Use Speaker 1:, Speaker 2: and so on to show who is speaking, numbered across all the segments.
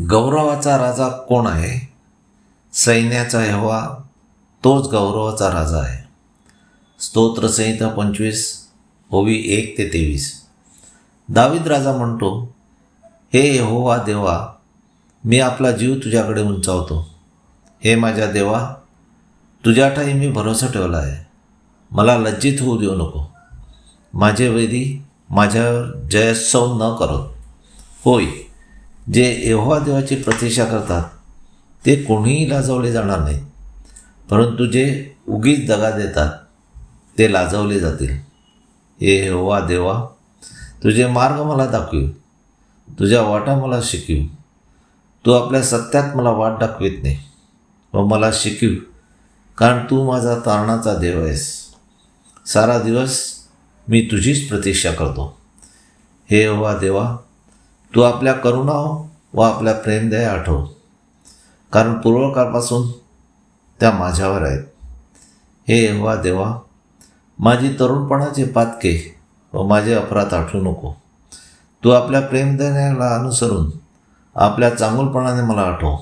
Speaker 1: गौरवाचा राजा कोण आहे? सैन्याचा हवा तोच गौरवाचा राजा आहे. स्तोत्रसंहिता पंचवीस ओवी एक ते तेवीस. दावीद राजा म्हणतो हे यहोवा देवा मी आपला जीव तुझ्याकडे उंचावतो. हे माझ्या देवा तुझ्याठाई मी भरोसा ठेवला आहे. मला लज्जित होऊ देऊ नको. माझे वैदी माझ्यावर जयोत्सव न करत होय. जे एव्हा देवाची प्रतीक्षा करतात ते कोणीही लाजवले जाणार नाही. परंतु जे उगीच दगा देतात ते लाजवले जातील. हे एव्हा देवा तुझे मार्ग मला दाखवीव. तुझ्या वाटा मला शिकवीव. तू आपल्या सत्यात मला वाट दाखवित नाही. व मला शिकवीव कारण तू माझा तारणाचा देव आहेस. सारा दिवस मी तुझीच प्रतीक्षा करतो. हे यहोवा देवा तू आपल्या करुणा हो व आपल्या प्रेमदया आठव. कारण पूर्वकाळपासून त्या माझ्यावर आहेत. हे एव्हा देवा माझी तरुणपणाचे पातके व माझे अपराध आठवू नको. तू आपल्या प्रेमदयाला अनुसरून आपल्या चांगुलपणाने मला आठव.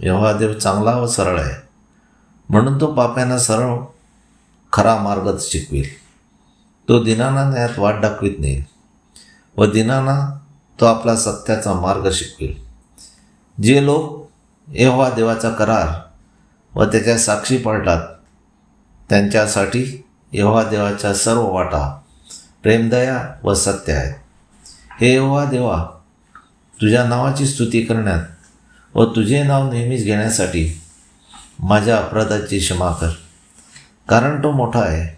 Speaker 1: एव्हा देव चांगला व सरळ आहे. म्हणून तो पाप्यांना सरळ खरा मार्ग शिकवेल. तो दिनाना न्यायात वाट दाखवित नाही व दिनाना तो आपला सत्याचा मार्ग शिकवेल. जे लोक एव्हा देवाचा करार व त्याच्या साक्षी पडतात त्यांच्यासाठी एव्हा देवाच्या सर्व वाटा प्रेमदया व सत्य आहे हे एव्हा देवा तुझ्या नावाची स्तुती करण्यात व तुझे नाव नेहमीच घेण्यासाठी माझ्या अपराधाची क्षमा कर. कारण तो मोठा आहे.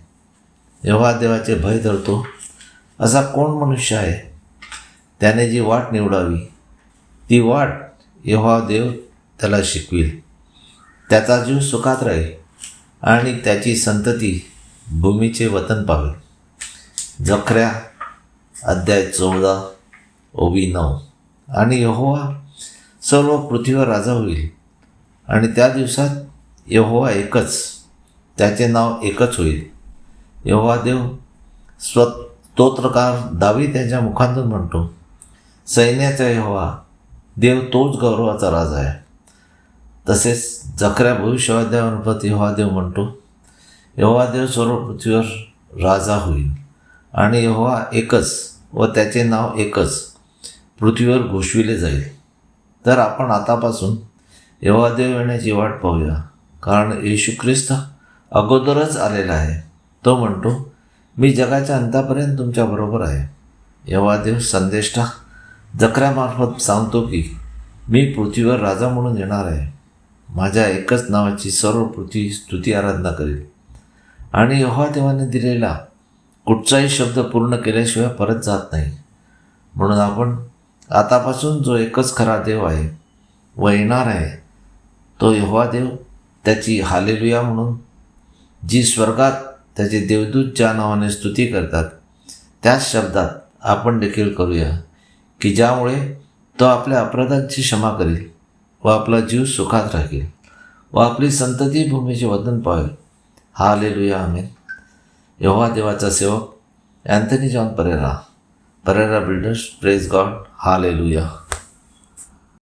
Speaker 1: एव्हा देवाचे भय धरतो असा कोण मनुष्य आहे? त्याने जी वाट निवडावी ती वाट यहोवा देव त्याला शिकवेल. त्याचा जीव सुखात राहील आणि त्याची संतती भूमीचे वतन पावेल. जखऱ्या अध्याय चौदा ओबी नऊ. आणि यहोवा सर्व पृथ्वीवर राजा होईल आणि त्या दिवसात यहोवा एकच त्याचे नाव एकच होईल. यहोवा देव स्व स्तोत्रकार दावी त्याच्या मुखांतून म्हणतो. सैन्याचा यहोवा देव तोच गौरवाचा राजा आहे. तसेच जखऱ्या भविष्यवाद्यामार्फत यहोवा देव म्हणतो यहोवा देव सर्व पृथ्वीवर राजा होईल आणि यहोवा एकच व त्याचे नाव एकच पृथ्वीवर घोषविले जाईल. तर आपण आतापासून यहोवा देव येण्याची वाट पाहूया. कारण येशू ख्रिस्त अगोदरच आलेला आहे. तो म्हणतो मी जगाच्या अंतापर्यंत तुमच्याबरोबर आहे. यहोवा देव संदेष्टा जकऱ्यामार्फत सांगतो की मी पृथ्वीवर राजा म्हणून येणार आहे. माझ्या एकच नावाची सर्व पृथ्वी स्तुती आराधना करेल. आणि यहोवा देवाने दिलेला कुठचाही शब्द पूर्ण केल्याशिवाय परत जात नाही. म्हणून आपण आतापासून जो एकच खरा देव आहे व येणार आहे तो यहोवा देव त्याची हालेलुया म्हणून जी स्वर्गात त्याचे देवदूत ज्या नावाने स्तुती करतात त्याच शब्दात आपण देखील करूया. की ज्यामुळे तो आपल्या अपराधांची क्षमा करेल व आपला जीव सुखात राहील व आपली संतती भूमीचे वदन पावेल. हा लेलुया आम्ही यहोवा देवाचा सेवक Anthony John Pereira. Pereira builders praise God hallelujah